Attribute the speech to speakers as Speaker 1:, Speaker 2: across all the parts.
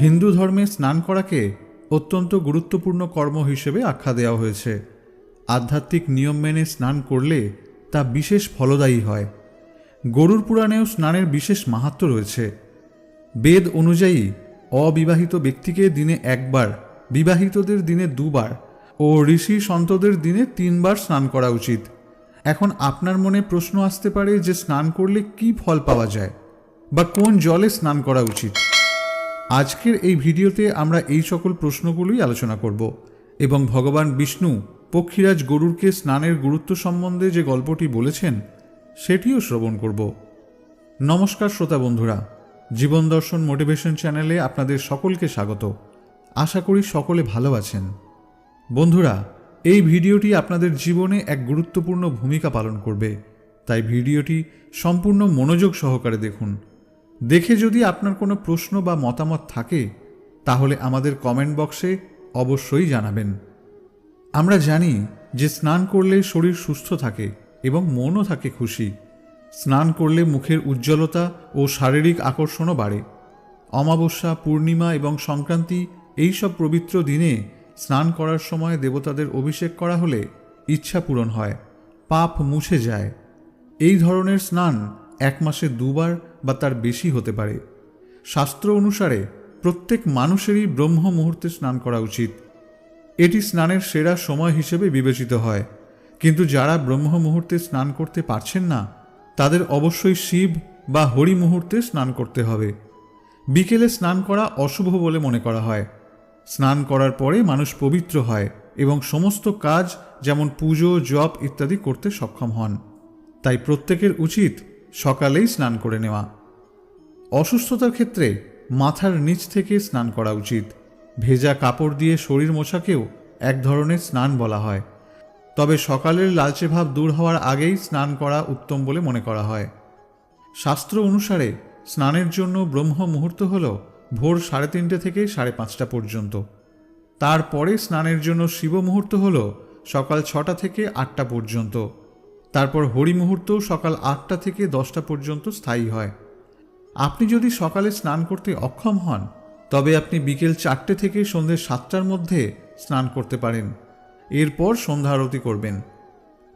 Speaker 1: হিন্দু ধর্মে স্নান করাকে অত্যন্ত গুরুত্বপূর্ণ কর্ম হিসেবে আখ্যা দেওয়া হয়েছে। আধ্যাত্মিক নিয়ম মেনে স্নান করলে তা বিশেষ ফলদায়ী হয়। গরুর পুরাণেও স্নানের বিশেষ মাহাত্ম্য রয়েছে। বেদ অনুযায়ী অবিবাহিত ব্যক্তিকে দিনে একবার, বিবাহিতদের দিনে দুবার ও ঋষি সন্তদের দিনে তিনবার স্নান করা উচিত। এখন আপনার মনে প্রশ্ন আসতে পারে যে স্নান করলে কি ফল পাওয়া যায় বা কোন জলে স্নান করা উচিত? আজকের এই ভিডিওতে আমরা এই সকল প্রশ্নগুলোই আলোচনা করব এবং ভগবান বিষ্ণু পক্ষীরাজ গরুরকে স্নানের গুরুত্ব সম্বন্ধে যে গল্পটি বলেছেন, সেটিও শ্রবণ করব। নমস্কার শ্রোতা বন্ধুরা, জীবন দর্শন মোটিভেশন চ্যানেলে আপনাদের সকলকে স্বাগত। আশা করি সকলে ভালো আছেন। বন্ধুরা, এই ভিডিওটি আপনাদের জীবনে এক গুরুত্বপূর্ণ ভূমিকা পালন করবে। তাই ভিডিওটি সম্পূর্ণ মনোযোগ সহকারে দেখুন দেখে যদি আপনার কোনো প্রশ্ন বা মতামত থাকে, তাহলে আমাদের কমেন্ট বক্সে অবশ্যই জানাবেন। আমরা জানি যে স্নান করলে শরীর সুস্থ থাকে এবং মনও থাকে খুশি। স্নান করলে মুখের উজ্জ্বলতা ও শারীরিক আকর্ষণও বাড়ে। অমাবস্যা, পূর্ণিমা এবং সংক্রান্তি এইসব পবিত্র দিনে স্নান করার সময় দেবতাদের অভিষেক করা হলে ইচ্ছা পূরণ হয়, পাপ মুছে যায়। এই ধরনের স্নান এক মাসে দুবার বা তার বেশি হতে পারে। শাস্ত্র অনুসারে প্রত্যেক মানুষেরই ব্রহ্ম মুহূর্তে স্নান করা উচিত। এটি স্নানের সেরা সময় হিসেবে বিবেচিত হয়। কিন্তু যারা ব্রহ্ম মুহূর্তে স্নান করতে পারছেন না, তাদের অবশ্যই শিব বা হরি মুহূর্তে স্নান করতে হবে। বিকেলে স্নান করা অশুভ বলে মনে করা হয়। স্নান করার পরে মানুষ পবিত্র হয় এবং সমস্ত কাজ যেমন পুজো, জপ ইত্যাদি করতে সক্ষম হন। তাই প্রত্যেকের উচিত সকালেই স্নান করে নেওয়া। অসুস্থতার ক্ষেত্রে মাথার নিচ থেকে স্নান করা উচিত। ভেজা কাপড় দিয়ে শরীর মোছাকেও এক ধরনের স্নান বলা হয়। তবে সকালের লালচে ভাব দূর হওয়ার আগেই স্নান করা উত্তম বলে মনে করা হয়। শাস্ত্র অনুসারে স্নানের জন্য ব্রহ্ম মুহূর্ত হল ভোর সাড়ে তিনটে থেকে সাড়ে পাঁচটা পর্যন্ত। তারপরে স্নানের জন্য শিব মুহূর্ত হল সকাল ছটা থেকে আটটা পর্যন্ত। তারপর হরি মুহূর্ত সকাল আটটা থেকে দশটা পর্যন্ত স্থায়ী হয়। আপনি যদি সকালে স্নান করতে অক্ষম হন, তবে আপনি বিকেল চারটে থেকে সন্ধ্যে সাতটার মধ্যে স্নান করতে পারেন। এরপর সন্ধ্যা আরতি করবেন।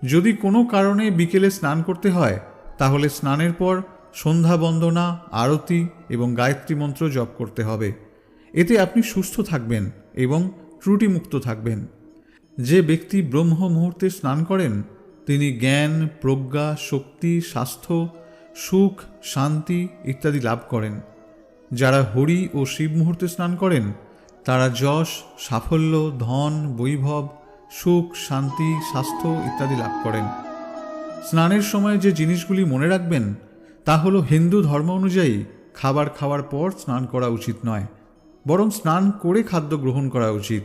Speaker 1: যদি কোনো কারণে বিকেলে স্নান করতে হয়, তাহলে স্নানের পর সন্ধ্যা বন্দনা, আরতি এবং গায়ত্রী মন্ত্র জপ করতে হবে। এতে আপনি সুস্থ থাকবেন এবং ত্রুটিমুক্ত থাকবেন। যে ব্যক্তি ব্রহ্ম মুহূর্তে স্নান করেন তিনি জ্ঞান, প্রজ্ঞা, শক্তি, স্বাস্থ্য, সুখ, শান্তি ইত্যাদি লাভ করেন। যারা হরি ও শিব মুহূর্তে স্নান করেন, তারা যশ, সাফল্য, ধন, বৈভব, সুখ, শান্তি, স্বাস্থ্য ইত্যাদি লাভ করেন। স্নানের সময় যে জিনিসগুলি মনে রাখবেন, তা হলো হিন্দু ধর্ম অনুযায়ী খাবার খাওয়ার পর স্নান করা উচিত নয়, বরং স্নান করে খাদ্য গ্রহণ করা উচিত।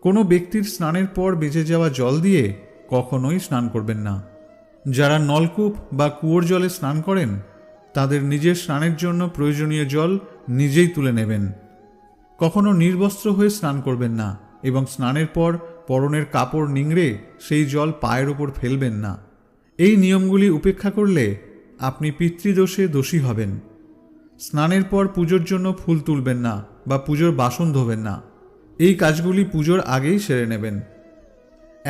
Speaker 1: কোনো ব্যক্তির স্নানের পর বেঁচে যাওয়া জল দিয়ে কখনোই স্নান করবেন না। যারা নলকূপ বা কুয়োর জলে স্নান করেন, তাদের নিজের স্নানের জন্য প্রয়োজনীয় জল নিজেই তুলে নেবেন। কখনো নির্বস্ত্র হয়ে স্নান করবেন না এবং স্নানের পর পরনের কাপড় নিংড়ে সেই জল পায়ের ওপর ফেলবেন না। এই নিয়মগুলি উপেক্ষা করলে আপনি পিতৃদোষে দোষী হবেন। স্নানের পর পুজোর জন্য ফুল তুলবেন না বা পুজোর বাসন ধোবেন না। এই কাজগুলি পুজোর আগেই সেরে নেবেন।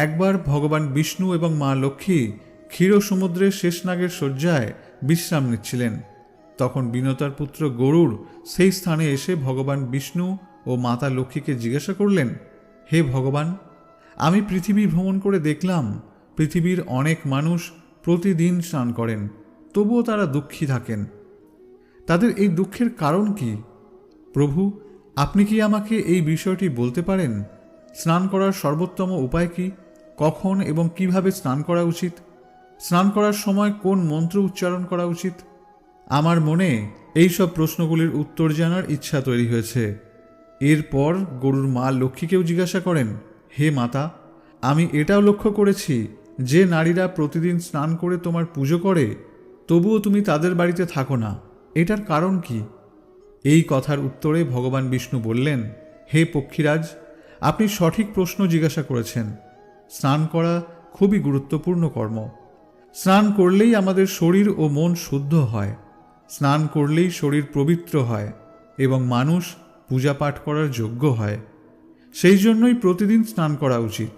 Speaker 1: একবার ভগবান বিষ্ণু এবং মা লক্ষ্মী ক্ষীর সমুদ্রের শেষনাগের শয্যায় বিশ্রাম নিচ্ছিলেন। তখন বিনতার পুত্র গরুর সেই স্থানে এসে ভগবান বিষ্ণু ও মাতা লক্ষ্মীকে জিজ্ঞাসা করলেন, হে ভগবান, আমি পৃথিবী ভ্রমণ করে দেখলাম, পৃথিবীর অনেক মানুষ প্রতিদিন স্নান করেন, তবুও তারা দুঃখী থাকেন। তাদের এই দুঃখের কারণ কি? প্রভু, আপনি কি আমাকে এই বিষয়টি বলতে পারেন? স্নান করার সর্বোত্তম উপায় কি? কখন এবং কীভাবে স্নান করা উচিত? স্নান করার সময় কোন মন্ত্র উচ্চারণ করা উচিত? আমার মনে এই সব প্রশ্নগুলির উত্তর জানার ইচ্ছা তৈরি হয়েছে। এরপর গরুর মা লক্ষ্মীকেও জিজ্ঞাসা করেন, হে মাতা, আমি এটাও লক্ষ্য করেছি যে নারীরা প্রতিদিন স্নান করে তোমার পুজো করে, তবুও তুমি তাদের বাড়িতে থাকো না। এটার কারণ কি? এই কথার উত্তরে ভগবান বিষ্ণু বললেন, হে পক্ষীরাজ, আপনি সঠিক প্রশ্ন জিজ্ঞাসা করেছেন। স্নান করা খুবই গুরুত্বপূর্ণ কর্ম। স্নান করলেই আমাদের শরীর ও মন শুদ্ধ হয়। স্নান করলেই শরীর পবিত্র হয় এবং মানুষ পূজা পাঠ করার যোগ্য হয়। সেই জন্যই প্রতিদিন স্নান করা উচিত।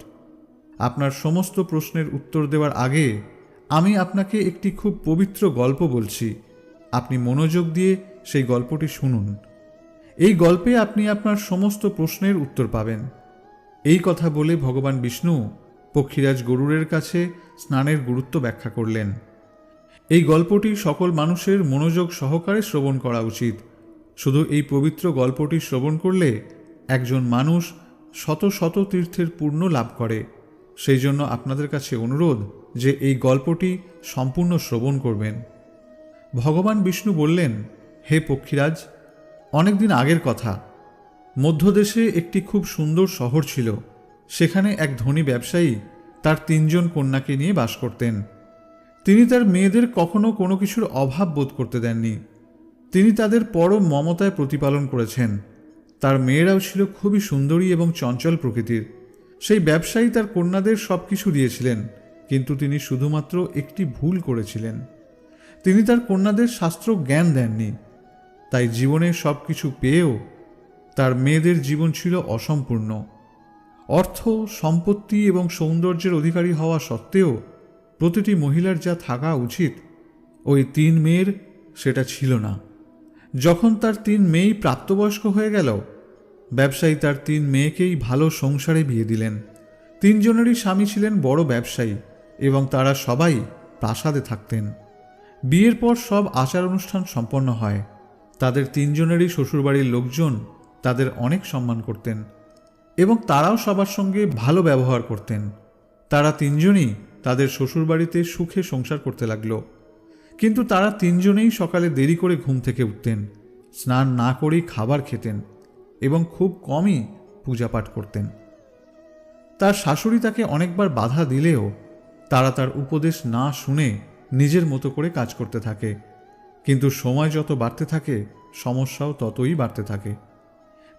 Speaker 1: আপনার সমস্ত প্রশ্নের উত্তর দেওয়ার আগে আমি আপনাকে একটি খুব পবিত্র গল্প বলছি। আপনি মনোযোগ দিয়ে সেই গল্পটি শুনুন। এই গল্পে আপনি আপনার সমস্ত প্রশ্নের উত্তর পাবেন। এই কথা বলে ভগবান বিষ্ণু পক্ষীরাজ গরুরের কাছে স্নানের গুরুত্ব ব্যাখ্যা করলেন। এই গল্পটি সকল মানুষের মনোযোগ সহকারে শ্রবণ করা উচিত। শুধু এই পবিত্র গল্পটি শ্রবণ করলে একজন মানুষ শত শত তীর্থের পূর্ণ লাভ করে। সেই জন্য আপনাদের কাছে অনুরোধ যে এই গল্পটি সম্পূর্ণ শ্রবণ করবেন। ভগবান বিষ্ণু বললেন, হে পক্ষীরাজ, অনেকদিন আগের কথা। মধ্যদেশে একটি খুব সুন্দর শহর ছিল। সেখানে এক ধনী ব্যবসায়ী তার তিনজন কন্যাকে নিয়ে বাস করতেন। তিনি তার মেয়েদের কখনো কোনো কিছুর অভাব বোধ করতে দেননি। তিনি তাদের পরম মমতায় প্রতিপালন করেছেন। তার মেয়েরাও ছিল খুবই সুন্দরী এবং চঞ্চল প্রকৃতির। সেই ব্যবসায়ী তার কন্যাদের সব কিছু দিয়েছিলেন, কিন্তু তিনি শুধুমাত্র একটি ভুল করেছিলেন। তিনি তার কন্যাদের শাস্ত্র জ্ঞান দেননি। তাই জীবনে সব কিছু পেয়েও তার মেয়েদের জীবন ছিল অসম্পূর্ণ। অর্থ, সম্পত্তি এবং সৌন্দর্যের অধিকারী হওয়া সত্ত্বেও প্রতিটি মহিলার যা থাকা উচিত, ওই তিন মেয়ের সেটা ছিল না। যখন তার তিন মেয়েই প্রাপ্তবয়স্ক হয়ে গেল, ব্যবসায়ী তার তিন মেয়েকেই ভালো সংসারে বিয়ে দিলেন। তিনজনেরই স্বামী ছিলেন বড় ব্যবসায়ী এবং তারা সবাই প্রাসাদে থাকতেন। বিয়ের পর সব আচার অনুষ্ঠান সম্পন্ন হয়। তাদের তিনজনেরই শ্বশুরবাড়ির লোকজন তাদের অনেক সম্মান করতেন। এবং তারাও সবার সঙ্গে ভালো ব্যবহার করতেন। তারা তিনজনই তাদের শ্বশুরবাড়িতে সুখে সংসার করতে লাগল। কিন্তু তারা তিনজনেই সকালে দেরি করে ঘুম থেকে উঠতেন, স্নান না করেই খাবার খেতেন এবং খুব কমই পূজা পাঠ করতেন। তার শাশুড়ি তাকে অনেকবার বাধা দিলেও তারা তার উপদেশ না শুনে নিজের মতো করে কাজ করতে থাকে। কিন্তু সময় যত বাড়তে থাকে, সমস্যাও ততই বাড়তে থাকে।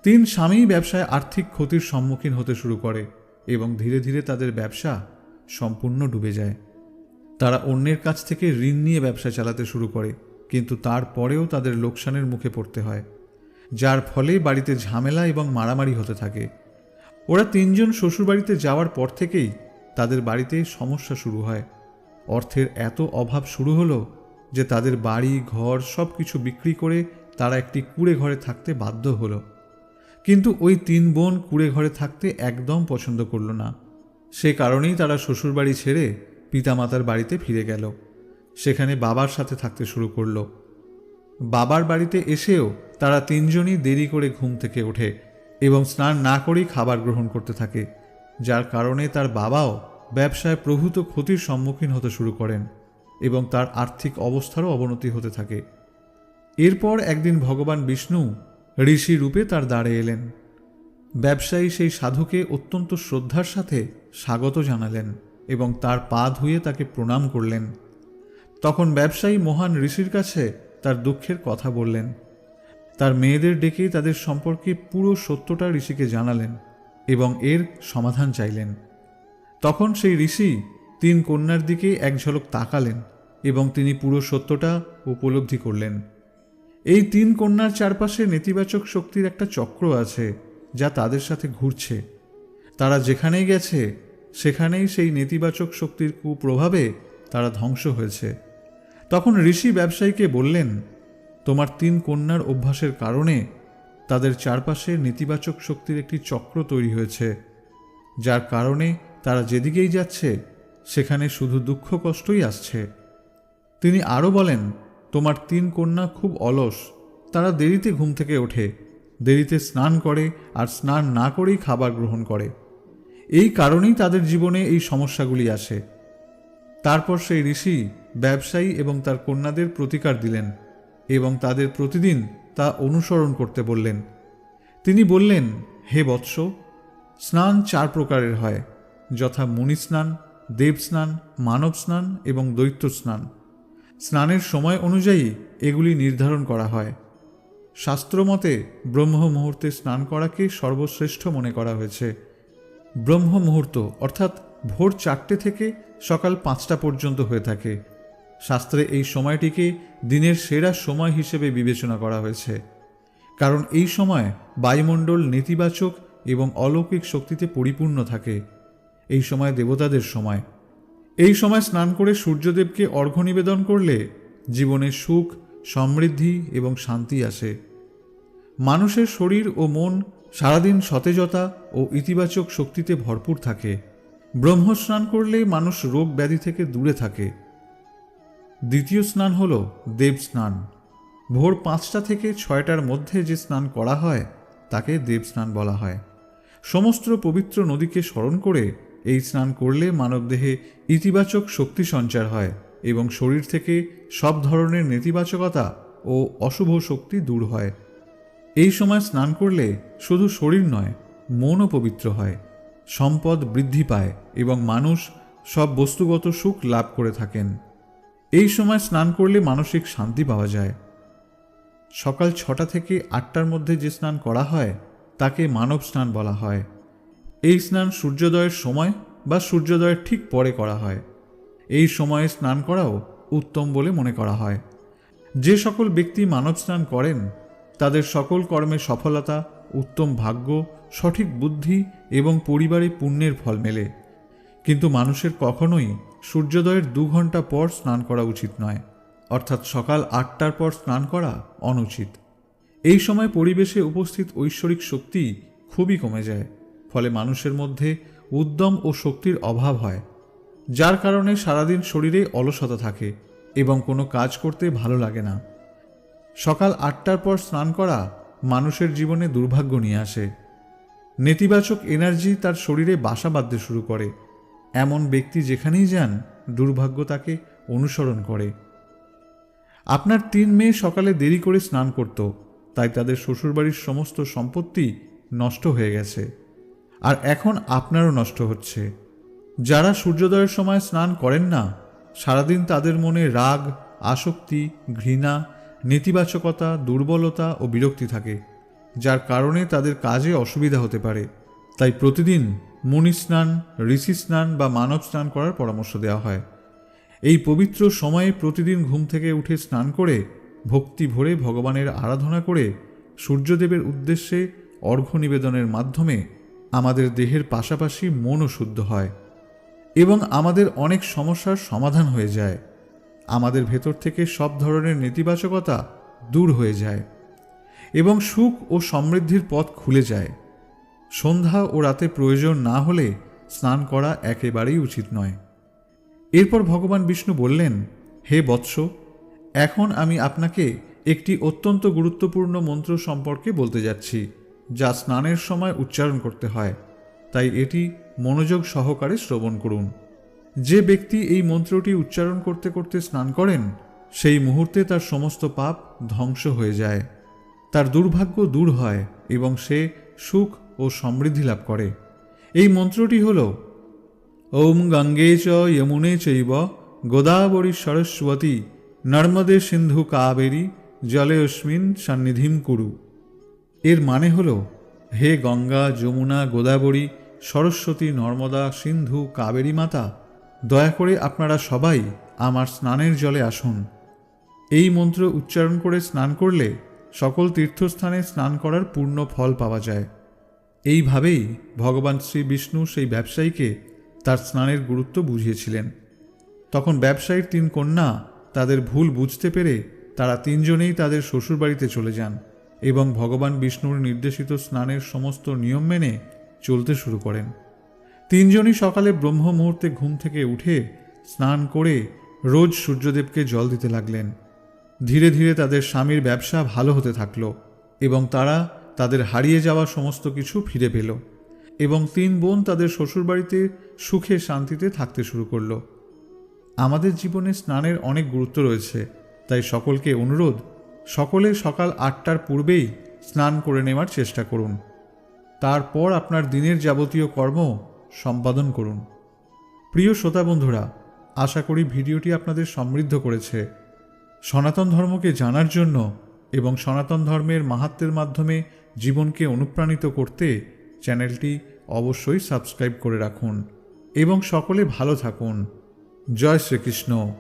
Speaker 1: তিন স্বামী ব্যবসায় আর্থিক ক্ষতির সম্মুখীন হতে শুরু করে এবং ধীরে ধীরে তাদের ব্যবসা সম্পূর্ণ ডুবে যায়। তারা অন্যের কাছ থেকে ঋণ নিয়ে ব্যবসা চালাতে শুরু করে, কিন্তু তারপরেও তাদের লোকসানের মুখে পড়তে হয়, যার ফলে বাড়িতে ঝামেলা এবং মারামারি হতে থাকে। ওরা তিনজন শ্বশুরবাড়িতে যাওয়ার পর থেকেই তাদের বাড়িতে সমস্যা শুরু হয়। অর্থের এত অভাব শুরু হলো যে তাদের বাড়ি, ঘর সব কিছু বিক্রি করে তারা একটি কুড়ে ঘরে থাকতে বাধ্য হলো। কিন্তু ওই তিন বোন কুড়ে ঘরে থাকতে একদম পছন্দ করল না। সে কারণেই তারা শ্বশুরবাড়ি ছেড়ে পিতামাতার বাড়িতে ফিরে গেল। সেখানে বাবার সাথে থাকতে শুরু করল। বাবার বাড়িতে এসেও তারা তিনজনই দেরি করে ঘুম থেকে ওঠে এবং স্নান না করেই খাবার গ্রহণ করতে থাকে, যার কারণে তার বাবাও ব্যবসায় প্রভূত ক্ষতির সম্মুখীন হতে শুরু করেন এবং তার আর্থিক অবস্থারও অবনতি হতে থাকে। এরপর একদিন ভগবান বিষ্ণু ঋষি রূপে তার দ্বারে এলেন। ব্যবসায়ী সেই সাধুকে অত্যন্ত শ্রদ্ধার সাথে স্বাগত জানালেন এবং তার পা ধুয়ে তাকে প্রণাম করলেন। তখন ব্যবসায়ী মহান ঋষির কাছে তার দুঃখের কথা বললেন। তার মেয়েদের ডেকে তাদের সম্পর্কে পুরো সত্যটা ঋষিকে জানালেন এবং এর সমাধান চাইলেন। তখন সেই ঋষি তিন কন্যার দিকে এক ঝলক তাকালেন এবং তিনি পুরো সত্যটা উপলব্ধি করলেন। এই তিন কন্যার চারপাশে নেতিবাচক শক্তির একটা চক্র আছে যা তাদের সাথে ঘুরছে। তারা যেখানেই গেছে, সেখানেই সেই নেতিবাচক শক্তির কুপ্রভাবে তারা ধ্বংস হয়েছে। তখন ঋষি ব্যবসায়ীকে বললেন, তোমার তিন কন্যার অভ্যাসের কারণে তাদের চারপাশে নেতিবাচক শক্তির একটি চক্র তৈরি হয়েছে, যার কারণে তারা যেদিকেই যাচ্ছে, সেখানে শুধু দুঃখ কষ্টই আসছে। তিনি আরও বলেন তোমার তিন কন্যা খুব অলস। তারা দেরিতে ঘুম থেকে ওঠে, দেরিতে স্নান করে আর স্নান না করেই খাবার গ্রহণ করে। এই কারণেই তাদের জীবনে এই সমস্যাগুলি আসে। তারপর সেই ঋষি, ব্যবসায়ী এবং তার কন্যাদের প্রতিকার দিলেন এবং তাদের প্রতিদিন তা অনুসরণ করতে বললেন। তিনি বললেন, হে বৎস, স্নান চার প্রকারের হয়, যথা মুনি স্নান দেব স্নান মানব স্নান এবং দৈত্য স্নান স্নানের সময় অনুযায়ী এগুলি নির্ধারণ করা হয়। শাস্ত্রমতে ব্রহ্ম মুহূর্তে স্নান করাকে সর্বশ্রেষ্ঠ মনে করা হয়েছে। ব্রহ্ম মুহূর্ত অর্থাৎ ভোর চারটে থেকে সকাল পাঁচটা পর্যন্ত হয়ে থাকে। শাস্ত্রে এই সময়টিকে দিনের সেরা সময় হিসেবে বিবেচনা করা হয়েছে। কারণ এই সময় বায়ুমণ্ডল নেতিবাচক এবং অলৌকিক শক্তিতে পরিপূর্ণ থাকে। এই সময় দেবতাদের সময়। এই সময় স্নান করে সূর্যদেবকে অর্ঘ্য নিবেদন করলে জীবনে সুখ, সমৃদ্ধি এবং শান্তি আসে। মানুষের শরীর ও মন সারাদিন সতেজতা ও ইতিবাচক শক্তিতে ভরপুর থাকে। ব্রহ্ম স্নান করলে মানুষ রোগ ব্যাধি থেকে দূরে থাকে। দ্বিতীয় স্নান হল দেব স্নান। ভোর পাঁচটা থেকে ছয়টার মধ্যে যে স্নান করা হয়, তাকে দেব স্নান বলা হয়। সমস্ত পবিত্র নদীকে স্মরণ করে এই স্নান করলে মানবদেহে ইতিবাচক শক্তি সঞ্চার হয় এবং শরীর থেকে সব ধরনের নেতিবাচকতা ও অশুভ শক্তি দূর হয়। এই সময় স্নান করলে শুধু শরীর নয়, মনও পবিত্র হয়, সম্পদ বৃদ্ধি পায় এবং মানুষ সব বস্তুগত সুখ লাভ করে থাকেন। এই সময় স্নান করলে মানসিক শান্তি পাওয়া যায়। সকাল ছটা থেকে আটটার মধ্যে যে স্নান করা হয়, তাকে মানব স্নান বলা হয়। এই স্নান সূর্যোদয়ের সময় বা সূর্যোদয়ের ঠিক পরে করা হয়। এই সময়ে স্নান করাও উত্তম বলে মনে করা হয়। যে সকল ব্যক্তি মানব স্নান করেন, তাদের সকল কর্মে সফলতা, উত্তম ভাগ্য, সঠিক বুদ্ধি এবং পরিবারে পুণ্যের ফল মেলে। কিন্তু মানুষের কখনোই সূর্যোদয়ের দু ঘণ্টা পর স্নান করা উচিত নয়, অর্থাৎ সকাল আটটার পর স্নান করা অনুচিত। এই সময় পরিবেশে উপস্থিত ঐশ্বরিক শক্তি খুবই কমে যায়। ফলে মানুষের মধ্যে উদ্যম ও শক্তির অভাব হয়, যার কারণে সারাদিন শরীরে অলসতা থাকে এবং কোনো কাজ করতে ভালো লাগে না। সকাল আটটার পর স্নান করা মানুষের জীবনে দুর্ভাগ্য নিয়ে আসে। নেতিবাচক এনার্জি তার শরীরে বাসা বাঁধতে শুরু করে। এমন ব্যক্তি যেখানেই যান, দুর্ভাগ্য তাকে অনুসরণ করে। আপনার তিন মেয়ে সকালে দেরি করে স্নান করত, তাই তাদের শ্বশুরবাড়ির সমস্ত সম্পত্তি নষ্ট হয়ে গেছে। আর এখন আপনারও নষ্ট হচ্ছে। যারা সূর্যোদয়ের সময় স্নান করেন না, সারাদিন তাদের মনে রাগ, আসক্তি, ঘৃণা, নেতিবাচকতা, দুর্বলতা ও বিরক্তি থাকে, যার কারণে তাদের কাজে অসুবিধা হতে পারে। তাই প্রতিদিন মুনি স্নান, ঋষি স্নান বা মানব স্নান করার পরামর্শ দেওয়া হয়। এই পবিত্র সময়ে প্রতিদিন ঘুম থেকে উঠে স্নান করে, ভক্তি ভরে ভগবানের আরাধনা করে, সূর্যদেবের উদ্দেশ্যে অর্ঘ্য নিবেদনের মাধ্যমে আমাদের দেহের পাশাপাশি মনও শুদ্ধ হয় এবং আমাদের অনেক সমস্যার সমাধান হয়ে যায়। আমাদের ভেতর থেকে সব ধরনের নেতিবাচকতা দূর হয়ে যায় এবং সুখ ও সমৃদ্ধির পথ খুলে যায়। সন্ধ্যা ও রাতে প্রয়োজন না হলে স্নান করা একেবারেই উচিত নয়। এরপর ভগবান বিষ্ণু বললেন, হে বৎস, এখন আমি আপনাকে একটি অত্যন্ত গুরুত্বপূর্ণ মন্ত্র সম্পর্কে বলতে যাচ্ছি। যা স্নানের সময় উচ্চারণ করতে হয়। তাই এটি মনোযোগ সহকারে শ্রবণ করুন। যে ব্যক্তি এই মন্ত্রটি উচ্চারণ করতে করতে স্নান করেন, সেই মুহূর্তে তার সমস্ত পাপ ধ্বংস হয়ে যায়। তার দুর্ভাগ্য দূর হয় এবং সে সুখ ও সমৃদ্ধি লাভ করে। এই মন্ত্রটি হল, ওম গঙ্গে চ যমুনে চৈব গোদাবরী সরস্বতী নর্মদে সিন্ধু কাবেরী জলে অস্মিন সান্নিধিম কুরু। এর মানে হল, হে গঙ্গা, যমুনা, গোদাবরী, সরস্বতী, নর্মদা, সিন্ধু, কাবেরী মাতা, দয়া করে আপনারা সবাই আমার স্নানের জলে আসুন। এই মন্ত্র উচ্চারণ করে স্নান করলে সকল তীর্থস্থানে স্নান করার পূর্ণ ফল পাওয়া যায়। এইভাবেই ভগবান শ্রী বিষ্ণু সেই ব্যবসায়ীকে তার স্নানের গুরুত্ব বুঝিয়েছিলেন। তখন ব্যবসায়ীর তিন কন্যা তাদের ভুল বুঝতে পেরে তারা তিনজনেই তাদের শ্বশুরবাড়িতে চলে যান। এবং ভগবান বিষ্ণুর নির্দেশিত স্নানের সমস্ত নিয়ম মেনে চলতে শুরু করেন। তিনজনই সকালে ব্রহ্ম মুহূর্তে ঘুম থেকে উঠে স্নান করে রোজ সূর্যদেবকে জল দিতে লাগলেন। ধীরে ধীরে তাদের স্বামীর ব্যবসা ভালো হতে থাকল এবং তারা তাদের হারিয়ে যাওয়া সমস্ত কিছু ফিরে পেল এবং তিন বোন তাদের শ্বশুরবাড়িতে সুখে শান্তিতে থাকতে শুরু করল। আমাদের জীবনে স্নানের অনেক গুরুত্ব রয়েছে, তাই সকলকে অনুরোধ সকলে সকাল আটটার পূর্বেই স্নান করে নেওয়ার চেষ্টা করুন। তারপর আপনার দিনের যাবতীয় কর্ম সম্পাদন করুন। প্রিয় শ্রোতা বন্ধুরা, আশা করি ভিডিওটি আপনাদের সমৃদ্ধ করেছে। সনাতন ধর্মকে জানার জন্য এবং সনাতন ধর্মের মাহাত্মের মাধ্যমে জীবনকে অনুপ্রাণিত করতে চ্যানেলটি অবশ্যই সাবস্ক্রাইব করে রাখুন এবং সকলে ভালো থাকুন। জয় শ্রীকৃষ্ণ।